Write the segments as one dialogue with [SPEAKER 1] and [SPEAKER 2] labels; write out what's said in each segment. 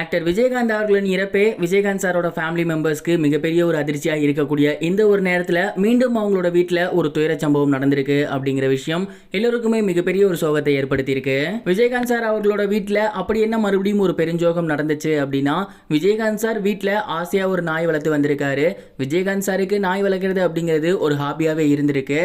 [SPEAKER 1] Actor Vijayakanth அவர்களின் இறப்பே விஜயகாந்த் சாரோட family மெம்பர்ஸ்க்கு மிகப்பெரிய ஒரு அதிர்ச்சியாக இருக்கக்கூடிய இந்த ஒரு நேரத்தில் மீண்டும் அவங்களோட வீட்டில் ஒரு துயர சம்பவம் நடந்திருக்கு அப்படிங்கிற விஷயம் எல்லோருக்குமே மிகப்பெரிய ஒரு சோகத்தை ஏற்படுத்தியிருக்கு. விஜயகாந்த் சார் அவர்களோட வீட்டில் அப்படி என்ன மறுபடியும் ஒரு பெருஞ்சோகம் நடந்துச்சு அப்படின்னா விஜயகாந்த் சார் வீட்டில் ஆசையாக ஒரு நாய் வளர்த்து வந்திருக்காரு. விஜயகாந்த் சாருக்கு நாய் வளர்க்குறது அப்படிங்கிறது ஒரு ஹாபியாகவே இருந்திருக்கு.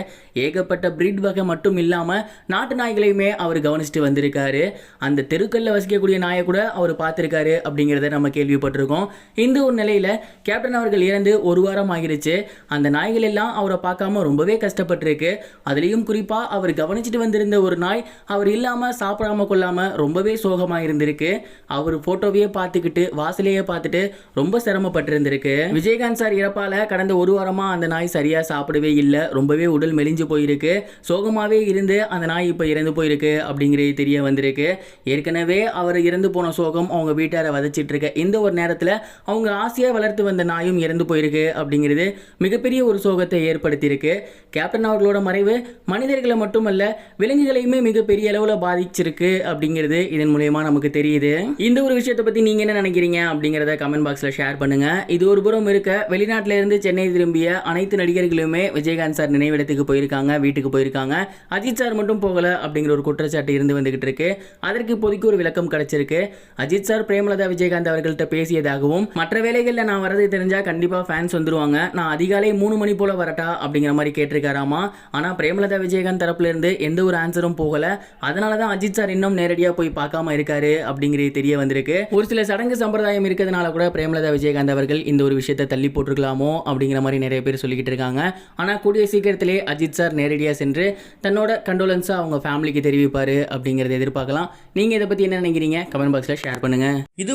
[SPEAKER 1] ஏகப்பட்ட பிரீட் வகை மட்டும் இல்லாமல் நாட்டு நாய்களையுமே அவர் கவனிச்சுட்டு வந்திருக்காரு. அந்த தெருக்கல்ல வசிக்கக்கூடிய நாயை கூட அவர் பார்த்துருக்காரு அப்படிங்கிறத நம்ம கேள்விப்பட்டிருக்கோம். இந்த ஒரு நிலையில் கேப்டன் அவர்கள் இறந்து ஒரு வாரம் ஆகிருச்சு. அந்த நாய்கள் எல்லாம் அவரை பார்க்காம ரொம்பவே கஷ்டப்பட்டிருக்கு. அதுலேயும் குறிப்பாக அவர் கவனிச்சுட்டு வந்திருந்த ஒரு நாய் அவர் இல்லாமல் சாப்பிடாம கொள்ளாமல் ரொம்பவே சோகமாக இருந்திருக்கு. அவர் ஃபோட்டோவையே பார்த்துக்கிட்டு வாசலையே பார்த்துட்டு ரொம்ப சிரமப்பட்டிருந்திருக்கு. விஜயகாந்த் சார் இறப்பால் கடந்த ஒரு வாரமாக அந்த நாய் சரியாக சாப்பிடவே இல்லை. ரொம்பவே உடல் மெலிஞ்சு போயிருக்கு. சோகமாகவே இருந்து அந்த நாய் இப்போ இறந்து போயிருக்கு அப்படிங்கிறது தெரிய வந்திருக்கு. ஏற்கனவே அவர் இறந்து போன சோகம் அவங்க வீட்டாரை வதச்சிட்டு இருக்க இந்த ஒரு நேரத்தில் அவங்க ஆசையாக வளர்த்து வந்த நாயும் இறந்து போயிருக்கு அப்படிங்கிறது மிகப்பெரிய ஒரு சோகத்தை ஏற்படுத்தியிருக்கு. கேப்டன் அவர்களோட மறைவு மனிதர்களை மட்டுமல்ல விலங்குகளையுமே மிகப்பெரிய அளவில் பாதிச்சிருக்கு அப்படிங்கிறது இதன் மூலயமா நமக்கு தெரியுது. இந்த ஒரு விஷயத்தை பற்றி நீங்கள் என்ன நினைக்கிறீங்க அப்படிங்கிறத கமெண்ட் பாக்ஸில் ஷேர் பண்ணுங்க. இது ஒரு புறம் இருக்க வெளிநாட்டிலேருந்து சென்னை திரும்பிய அனைத்து நடிகர்களுமே விஜயகாந்த் சார் நினைவிடத்துக்கு போயிருக்காங்க வீட்டுக்கு போயிருக்காங்க. அஜித் சார் மட்டும் போகலை அப்படிங்கிற ஒரு குற்றச்சாட்டு இருந்து வந்துகிட்டு இருக்கு. அதற்கு இப்போதைக்கு ஒரு விளக்கம் கிடைச்சிருக்கு. அஜித் சார் பிரேமலதா விஜயகாந்த் அவர்கள்ட்ட பேசியதாகவும் மற்ற வேலைகளில் நான் வரது தெரிஞ்சா கண்டிப்பா ஃபேன்ஸ் வந்துருவாங்க. நான் அதிகாலை மூணு மணி போல வரட்டா அப்படிங்கிற மாதிரி கேட்டிருக்காராமா? ஆனா பிரேமலதா விஜயகாந்த் தரப்புல இருந்து எந்த ஒரு ஆன்சரும் போகல. அதனால தான் அஜித் சார் இன்னும் நேரடியா போய் பார்க்காம இருக்காரு அப்படிங்கிறது தெரிய வந்திருக்கு. ஒரு சில சடங்கு சம்பிரதாயம் இருக்கிறதுனால கூட பிரேமலதா விஜயகாந்த் அவர்கள் இந்த ஒரு விஷயத்தை தள்ளி போட்டிருக்கலாமோ அப்படிங்கிற மாதிரி நிறைய பேர் சொல்லிக்கிட்டு இருக்காங்க. ஆனா கூடிய சீக்கிரத்திலே அஜித் சார் நேரடியா சென்று தன்னோட கண்டோலன்ஸாக அவங்க ஃபேமிலிக்கு தெரிவிப்பாரு அப்படிங்கிறத எதிர்பார்க்கலாம். நீங்க இதை பத்தி என்ன நினைக்கிறீங்க? கமெண்ட் பாக்ஸ்ல ஷேர் பண்ணுங்க.
[SPEAKER 2] இது